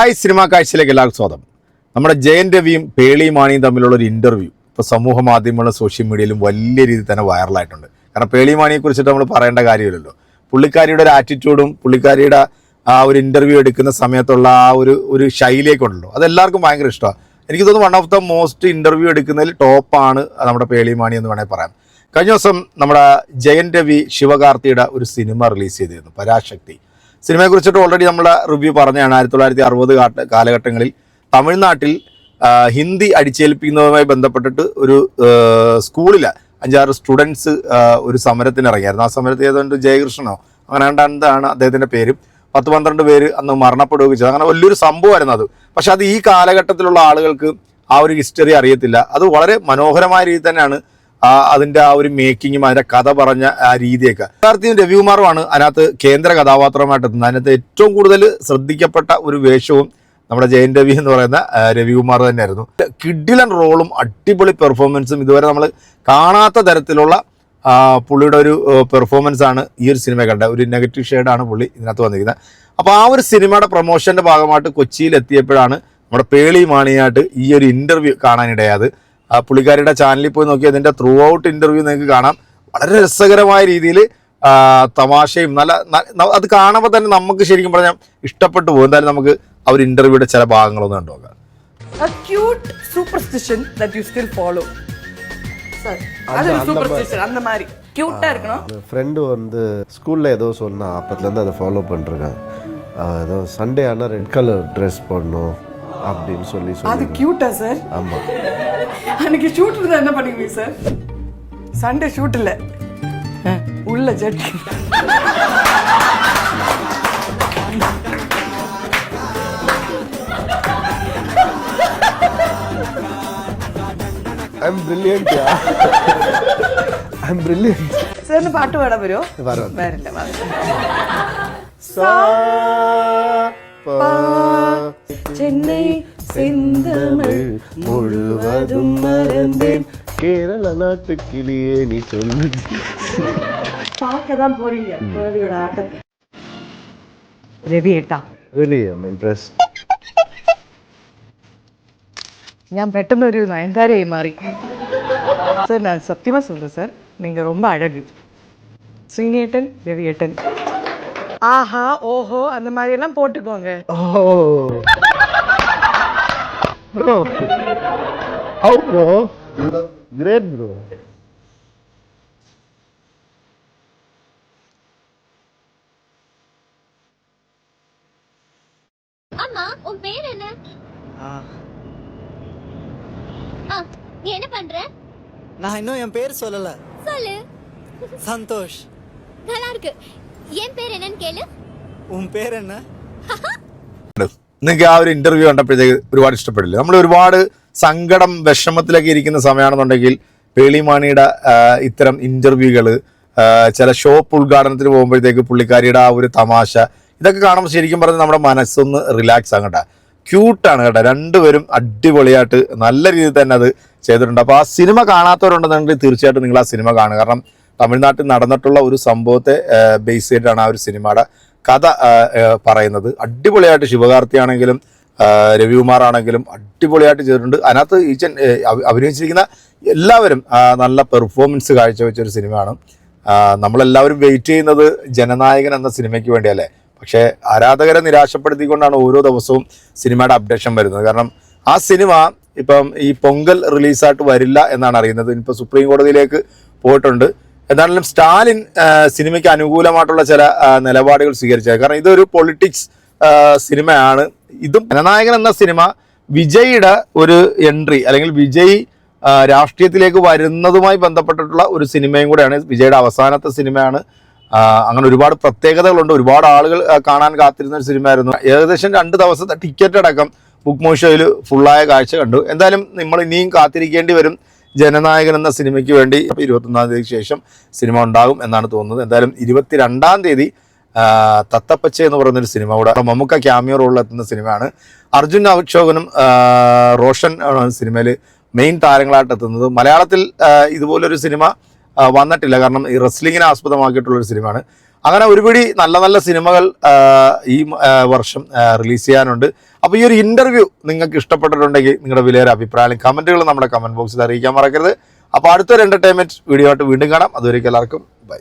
Hi cinema കാഴ്ചയിലേക്ക് എല്ലാവർക്കും സ്വാഗതം. നമ്മുടെ ജയൻ രവിയും പേളിയും മാണിയും തമ്മിലുള്ള ഒരു ഇന്റർവ്യൂ ഇപ്പോൾ സമൂഹ മാധ്യമങ്ങളും സോഷ്യൽ മീഡിയയിലും വലിയ രീതിയിൽ തന്നെ വൈറലായിട്ടുണ്ട് കാരണം പേളി മാണിയെ കുറിച്ചിട്ട് നമ്മൾ പറയേണ്ട കാര്യമില്ലല്ലോ. പുള്ളിക്കാരിയുടെ ഒരു ആറ്റിറ്റ്യൂഡും പുള്ളിക്കാരിയുടെ ആ ഒരു ഇന്റർവ്യൂ എടുക്കുന്ന സമയത്തുള്ള ആ ഒരു ഒരു ശൈലിയൊക്കെ ഉണ്ടല്ലോ അത് എല്ലാവർക്കും ഭയങ്കര ഇഷ്ടമാണ്. എനിക്ക് തോന്നുന്നു one of the most interview എടുക്കുന്നതിൽ ടോപ്പാണ് നമ്മുടെ പേളി മാണി എന്ന് വേണമെങ്കിൽ പറയാം. കഴിഞ്ഞ ദിവസം നമ്മുടെ ജയൻ രവി ശിവകാർത്തിയുടെ ഒരു സിനിമ റിലീസ് ചെയ്തിരുന്നു. പരാശക്തി. സിനിമയെ കുറിച്ചിട്ട് ഓൾറെഡി നമ്മൾ റിവ്യൂ പറഞ്ഞതാണ്. ആയിരത്തി തൊള്ളായിരത്തി അറുപത് കാലഘട്ടങ്ങളിൽ തമിഴ്നാട്ടിൽ ഹിന്ദി അടിച്ചേൽപ്പിക്കുന്നതുമായി ബന്ധപ്പെട്ടിട്ട് ഒരു സ്കൂളിൽ അഞ്ചാറ് സ്റ്റുഡൻസ് ഒരു സമരത്തിന് ഇറങ്ങിയായിരുന്നു. ആ സമരത്തിൽ ഏതാണ്ട് ജയകൃഷ്ണനോ അങ്ങനെ എന്താണ് അദ്ദേഹത്തിന്റെ പേരും. പത്ത് പന്ത്രണ്ട് പേര് അന്ന് മരണപ്പെടുകയൊക്കെ ചെയ്തു. അങ്ങനെ വലിയൊരു സംഭവമായിരുന്നു അത്. പക്ഷെ അത് ഈ കാലഘട്ടത്തിലുള്ള ആളുകൾക്ക് ആ ഒരു ഹിസ്റ്ററി അറിയത്തില്ല. അത് വളരെ മനോഹരമായ രീതി തന്നെയാണ് ആ അതിന്റെ ആ ഒരു മേക്കിങ്ങും അതിന്റെ കഥ പറഞ്ഞ ആ രീതിയൊക്കെ. കാർത്തിയും രവികുമാറുമാണ് അതിനകത്ത് കേന്ദ്ര കഥാപാത്രമായിട്ട് എത്തുന്നത്. അതിനകത്ത് ഏറ്റവും കൂടുതൽ ശ്രദ്ധിക്കപ്പെട്ട ഒരു വേഷവും നമ്മുടെ ജയൻ രവി എന്ന് പറയുന്ന രവികുമാർ തന്നെയായിരുന്നു. കിഡിലൻ റോളും അടിപൊളി പെർഫോമൻസും ഇതുവരെ നമ്മൾ കാണാത്ത തരത്തിലുള്ള പുള്ളിയുടെ ഒരു പെർഫോമൻസ് ആണ് ഈ ഒരു സിനിമ കണ്ട ഒരു നെഗറ്റീവ് ഷെയ്ഡാണ് പുള്ളി ഇതിനകത്ത് വന്നിരിക്കുന്നത്. അപ്പോൾ ആ ഒരു സിനിമയുടെ പ്രൊമോഷന്റെ ഭാഗമായിട്ട് കൊച്ചിയിൽ എത്തിയപ്പോഴാണ് നമ്മുടെ പേളി മാണിയായിട്ട് ഈ ഒരു ഇന്റർവ്യൂ കാണാനിടയാത് ആ പുള്ളിക്കാരിയുടെ ചാനലിൽ പോയി നോക്കി അതിന്റെ ത്രൂ ഔട്ട് ഇന്റർവ്യൂ നിങ്ങൾക്ക് കാണാം വളരെ രസകരമായ രീതിയിൽ തമാശയും നല്ല ന- ന- അത് കാണുമ്പോൾ തന്നെ നമുക്ക് ശരിക്കും പറഞ്ഞാൽ ഇഷ്ടപ്പെട്ടു പോകും എന്തായാലും നമുക്ക് ആ ഒരു ഇന്റർവ്യൂയുടെ ചില ഭാഗങ്ങളൊന്നും കണ്ടു നോക്കാം a cute superstition that you still follow Sir, அது ஒரு superstition அந்த மாதிரி கியூட்டா இருக்கணும் ஃப்ரெண்டு வந்து ஸ்கூலில் ஏதோ சொன்னா அப்பத்துலேருந்து அதை ஃபாலோ பண்ணிருக்கேன் ஏதோ சண்டே ஆனால் ரெட் கலர் ட்ரெஸ் போடணும் அப்படின்னு சொல்லி அது சொல்லி கியூட்டா சார் ஆமாம் அன்னைக்கு ஷூட் இருந்தா என்ன பண்ணுவீங்க சார் சண்டே ஷூட் இல்ல உள்ள Z I am brilliant I am brilliant സാറിന് പാട്ട് പാടാൻ വരുമോ വരാം. വരില്ല വരില്ല. ചെന്നൈ செந்தமிழ் முழுவதும் மறந்தேன் கேரள நாட்டு கிளியே நீ சொல்லு பார்க்க தான் போறீங்க குழந்தையோட ஆட்டம் രവി ഏട്ടാ really i'm impressed ഞാൻ പെട്ടെന്ന് ഒരു നയൻതാരയായി മാറി சார் நான் சத்தியமாக சொல்கிறேன் சார் நீங்கள் ரொம்ப அழகு ஸ்ரீநேட்டன் ரவியேட்டன் ஆஹா ஓஹோ அந்த மாதிரியெல்லாம் போட்டுக்கோங்க oh Bro. How bro? Great bro. அம்மா உன் பேர் என்ன? ஆ, நீ என்ன பண்ற? நான் இன்னும் என் பேர் சொல்லல. சொல்லு. சந்தோஷ். நல்லா இருக்கு. என் பேர் என்னன்னு கேளு. உன் பேர் என்ன? നിങ്ങൾക്ക് ആ ഒരു ഇന്റർവ്യൂ കണ്ടപ്പോഴത്തേക്ക് ഒരുപാട് ഇഷ്ടപ്പെടില്ല. നമ്മൾ ഒരുപാട് സങ്കടം വിഷമത്തിലൊക്കെ ഇരിക്കുന്ന സമയമാണെന്നുണ്ടെങ്കിൽ പേളിമാണിയുടെ ഇത്തരം ഇന്റർവ്യൂകൾ ചില ഷോപ്പ് ഉദ്ഘാടനത്തിന് പോകുമ്പോഴത്തേക്ക് പുള്ളിക്കാരിയുടെ ആ ഒരു തമാശ ഇതൊക്കെ കാണുമ്പോൾ ശരിക്കും പറഞ്ഞാൽ നമ്മുടെ മനസ്സൊന്ന് റിലാക്സ് ആകണ്ട ക്യൂട്ടാണ് കേട്ടോ. രണ്ടുപേരും അടിപൊളിയായിട്ട് നല്ല രീതിയിൽ തന്നെ അത് ചെയ്തിട്ടുണ്ട്. അപ്പോൾ ആ സിനിമ കാണാത്തവരുണ്ടെന്നുണ്ടെങ്കിൽ തീർച്ചയായിട്ടും നിങ്ങൾ ആ സിനിമ കാണുക. കാരണം തമിഴ്നാട്ടിൽ നടന്നിട്ടുള്ള ഒരു സംഭവത്തെ ബേസ് ചെയ്തിട്ടാണ് ആ ഒരു സിനിമയുടെ കഥ പറയുന്നത്. അടിപൊളിയായിട്ട് ശിവകാർത്തിയാണെങ്കിലും രവികുമാർ ആണെങ്കിലും അടിപൊളിയായിട്ട് ചെയ്തിട്ടുണ്ട്. അതിനകത്ത് ഈച്ചൻ അഭിനയിച്ചിരിക്കുന്ന എല്ലാവരും നല്ല പെർഫോമൻസ് കാഴ്ചവെച്ച ഒരു സിനിമയാണ്. നമ്മളെല്ലാവരും വെയിറ്റ് ചെയ്യുന്നത് ജനനായകൻ എന്ന സിനിമയ്ക്ക് വേണ്ടിയല്ലേ. പക്ഷേ ആരാധകരെ നിരാശപ്പെടുത്തിക്കൊണ്ടാണ് ഓരോ ദിവസവും സിനിമയുടെ അപ്ഡേഷൻ വരുന്നത്. കാരണം ആ സിനിമ ഇപ്പം ഈ പൊങ്കൽ റിലീസായിട്ട് വരില്ല എന്നാണ് അറിയുന്നത്. ഇനിയിപ്പോൾ സുപ്രീം കോടതിയിലേക്ക് പോയിട്ടുണ്ട്. എന്താണെങ്കിലും സ്റ്റാലിൻ സിനിമയ്ക്ക് അനുകൂലമായിട്ടുള്ള ചില നിലപാടുകൾ സ്വീകരിച്ചത്. കാരണം ഇതൊരു പൊളിറ്റിക്സ് സിനിമയാണ്. ഇതും ജനനായകൻ എന്ന സിനിമ വിജയുടെ ഒരു എൻട്രി അല്ലെങ്കിൽ വിജയ് രാഷ്ട്രീയത്തിലേക്ക് വരുന്നതുമായി ബന്ധപ്പെട്ടിട്ടുള്ള ഒരു സിനിമയും കൂടെയാണ്. വിജയുടെ അവസാനത്തെ സിനിമയാണ്. അങ്ങനെ ഒരുപാട് പ്രത്യേകതകളുണ്ട്. ഒരുപാട് ആളുകൾ കാണാൻ കാത്തിരുന്ന ഒരു സിനിമയായിരുന്നു. ഏകദേശം രണ്ട് ദിവസത്തെ ടിക്കറ്റ് അടക്കം ബുക്ക് മോഷോയിൽ ഫുള്ളായ കാഴ്ച കണ്ടു. എന്തായാലും നമ്മൾ ഇനിയും കാത്തിരിക്കേണ്ടി വരും. ജനനായകൻ എന്ന സിനിമയ്ക്ക് വേണ്ടി ഇരുപത്തൊന്നാം തീയതിക്ക് ശേഷം സിനിമ ഉണ്ടാകും എന്നാണ് തോന്നുന്നത്. എന്തായാലും ഇരുപത്തിരണ്ടാം തീയതി തത്തപ്പച്ച എന്ന് പറയുന്നൊരു സിനിമ കൂടെ മമ്മൂക്ക ക്യാമിയോ റോളിൽ എത്തുന്ന സിനിമയാണ്. അർജുൻ ആ, റോഷൻ സിനിമയിൽ മെയിൻ താരങ്ങളായിട്ട് എത്തുന്നത്. മലയാളത്തിൽ ഇതുപോലൊരു സിനിമ വന്നിട്ടില്ല. കാരണം ഈ റെസ്ലിങ്ങിനെ ആസ്പദമാക്കിയിട്ടുള്ള ഒരു സിനിമയാണ്. അങ്ങനെ ഒരുപിടി നല്ല നല്ല സിനിമകൾ ഈ വർഷം റിലീസ് ചെയ്യാനുണ്ട്. അപ്പോൾ ഈ ഒരു ഇന്റർവ്യൂ നിങ്ങൾക്ക് ഇഷ്ടപ്പെട്ടിട്ടുണ്ടെങ്കിൽ നിങ്ങളുടെ വിലയേറെ അഭിപ്രായം കമന്റുകൾ നമ്മുടെ കമന്റ് ബോക്സിൽ അറിയിക്കാൻ മറക്കരുത്. അപ്പോൾ അടുത്തൊരു എന്റർടൈൻമെന്റ് വീഡിയോ ആയിട്ട് വീണ്ടും കാണാം. അതുവരേക്കും എല്ലാവർക്കും ബൈ